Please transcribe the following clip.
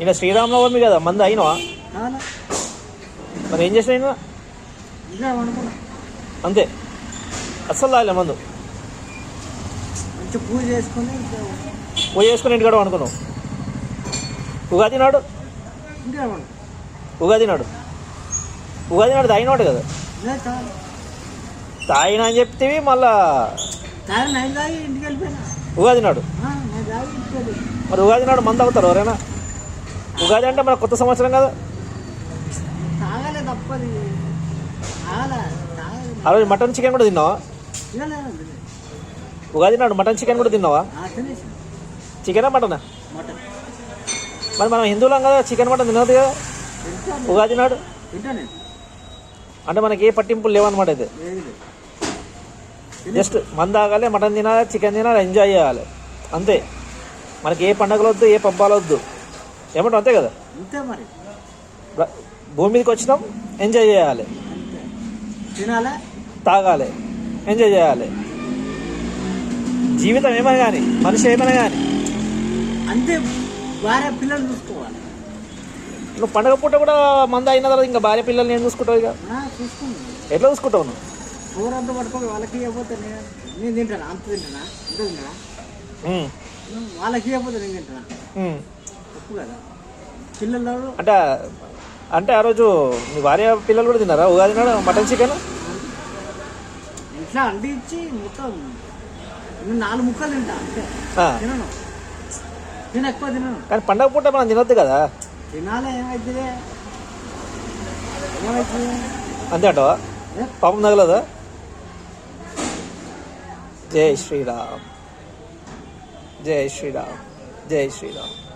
ఇంకా శ్రీరామనవమి కదా మంది అయినవా? మరి ఏం చేసిన అంతే. అస్సలు తాగలే మందు. పూజ చేసుకొని ఇంకా పోయి వేసుకుని ఇంటికాడ అనుకున్నావు ఉగాది నాడు? ఉగాది నాడు. ఉగాది నాడు తాగినాడు కదా? తాగినా అని చెప్తేవి మళ్ళా ఉగాది నాడు? మరి ఉగాది నాడు మందు అవుతారు ఎవరైనా? ఉగాది అంటే మన కొత్త సంవత్సరం కదా. ఆ రోజు మటన్ చికెన్ కూడా తిన్నావా. ఉగాది నాడు మటన్ చికెన్ కూడా తిన్నావా? చికెనా మటనా? మరి మనం హిందువులం కదా చికెన్ మటన్ తినదు కదా. ఉగాది నాడు? అంటే మనకి ఏ పట్టింపులు లేవన్నమాట అయితే. జస్ట్ మంద తాగాలి మటన్ తినాలి చికెన్ తినాలి ఎంజాయ్ చేయాలి. అంతే. మనకి ఏ పండగలు వద్దు ఏ పబ్బాలు వద్దు. ఏమంటావు? అంతే కదా? అంతే మరి. భూమి మీదకి వచ్చినాం ఎంజాయ్ చేయాలి. తినాలా? తాగాలి ఎంజాయ్ చేయాలి. జీవితం ఏమైనా కానీ మనిషి ఏమైనా కానీ. అంతే. భార్య పిల్లలు చూసుకోవాలి. నువ్వు పండగ పూట కూడా మంద అయిన తర్వాత ఇంకా భార్య పిల్లల్ని నేను చూసుకుంటావు ఇక? ఎట్లా చూసుకుంటావు నువ్వు? కూరంతా పట్టుకొని వాళ్ళకి ఇవ్వకపోతే నేను నేను తింటానా? అంత తింటానా? ఇంత తింటానా? వాళ్ళకి ఇవ్వకపోతే నేను తింటానా. తప్పు కదా. పిల్లలు అంటే అంటే ఆ రోజు మీ భార్య పిల్లలు కూడా తిన్నారా? ఉగాది నాడు మటన్ చికెన్? ఇంట్లో అండి ఇచ్చి మొత్తం నేను నాలుగు ముక్కలు తింటా అంతే. తినను. నేను ఎక్కువ తినను. కానీ పండగ పూట మనం తినొద్దు కదా? తినాలి ఏమవుతుంది ఏమవుతుంది అంతే అంటావా? పాపం తగలదా? day three love day three love day three love